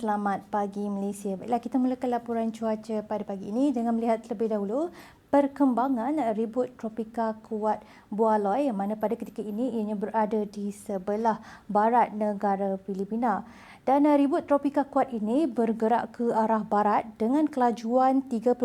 Selamat pagi Malaysia. Baiklah kita mulakan laporan cuaca pada pagi ini dengan melihat terlebih dahulu perkembangan ribut tropika kuat Bualoy yang mana pada ketika ini ianya berada di sebelah barat negara Filipina. Dan ribut tropika kuat ini bergerak ke arah barat dengan kelajuan 35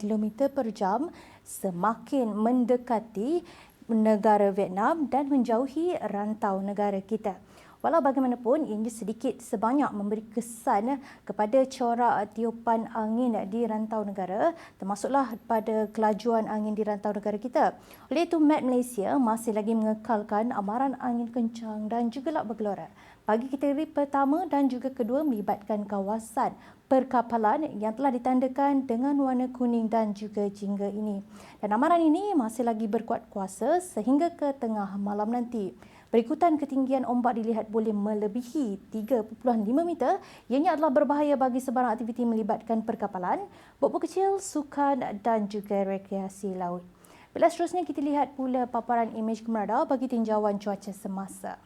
km per jam semakin mendekati negara Vietnam dan menjauhi rantau negara kita. Walau bagaimanapun, ini sedikit sebanyak memberi kesan kepada corak tiupan angin di rantau negara, termasuklah pada kelajuan angin di rantau negara kita. Oleh itu, Met Malaysia masih lagi mengekalkan amaran angin kencang dan juga lak bergelora. Pagi kategori pertama dan juga kedua melibatkan kawasan perkapalan yang telah ditandakan dengan warna kuning dan juga jingga ini. Dan amaran ini masih lagi berkuat kuasa sehingga ke tengah malam nanti. Berikutan ketinggian ombak dilihat boleh melebihi 3.5 meter. Ianya adalah berbahaya bagi sebarang aktiviti melibatkan perkapalan, bot kecil, sukan dan juga rekreasi laut. Bila seterusnya kita lihat pula paparan imej kemeradau bagi tinjauan cuaca semasa.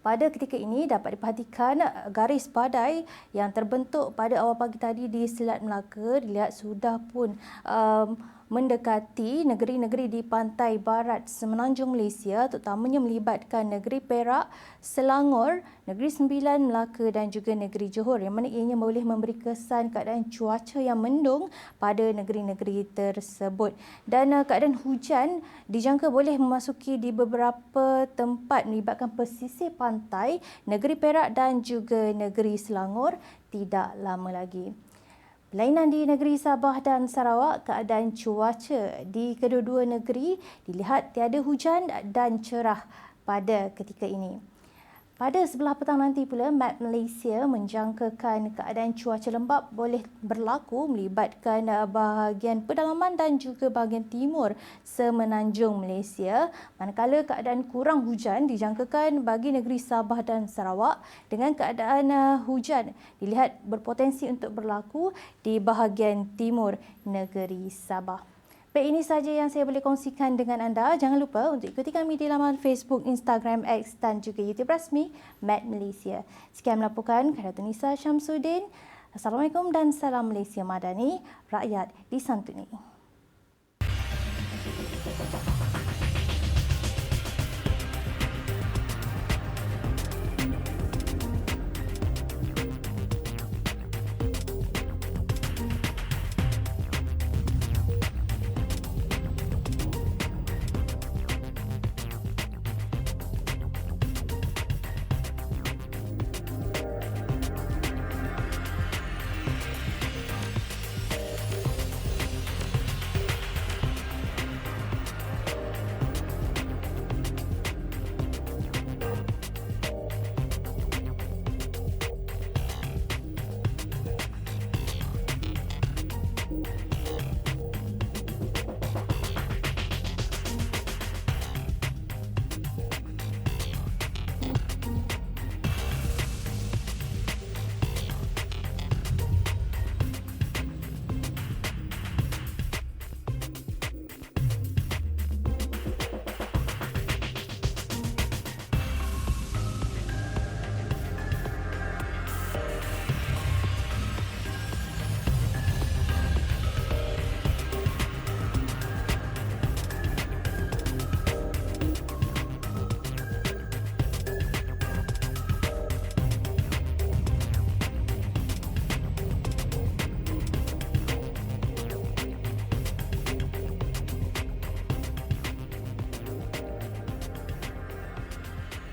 Pada ketika ini dapat diperhatikan garis badai yang terbentuk pada awal pagi tadi di Selat Melaka dilihat sudah pun um, mendekati negeri-negeri di pantai barat semenanjung Malaysia terutamanya melibatkan negeri Perak, Selangor, negeri Sembilan, Melaka dan juga negeri Johor yang mana ianya boleh memberi kesan keadaan cuaca yang mendung pada negeri-negeri tersebut. Dan uh, keadaan hujan dijangka boleh memasuki di beberapa tempat melibatkan pesisir pantai negeri Perak dan juga negeri Selangor tidak lama lagi. Lainan di negeri Sabah dan Sarawak, keadaan cuaca di kedua-dua negeri dilihat tiada hujan dan cerah pada ketika ini. Pada sebelah petang nanti pula, Met Malaysia menjangkakan keadaan cuaca lembap boleh berlaku melibatkan uh, bahagian pedalaman dan juga bahagian timur semenanjung Malaysia. Manakala keadaan kurang hujan dijangkakan bagi negeri Sabah dan Sarawak dengan keadaan uh, hujan dilihat berpotensi untuk berlaku di bahagian timur negeri Sabah. Baik, ini sahaja yang saya boleh kongsikan dengan anda. Jangan lupa untuk ikuti kami di laman Facebook, Instagram, X dan juga YouTube rasmi Mad Malaysia. Sekian melaporkan Khairul Nisa Syamsuddin. Assalamualaikum dan salam Malaysia Madani, rakyat disantuni.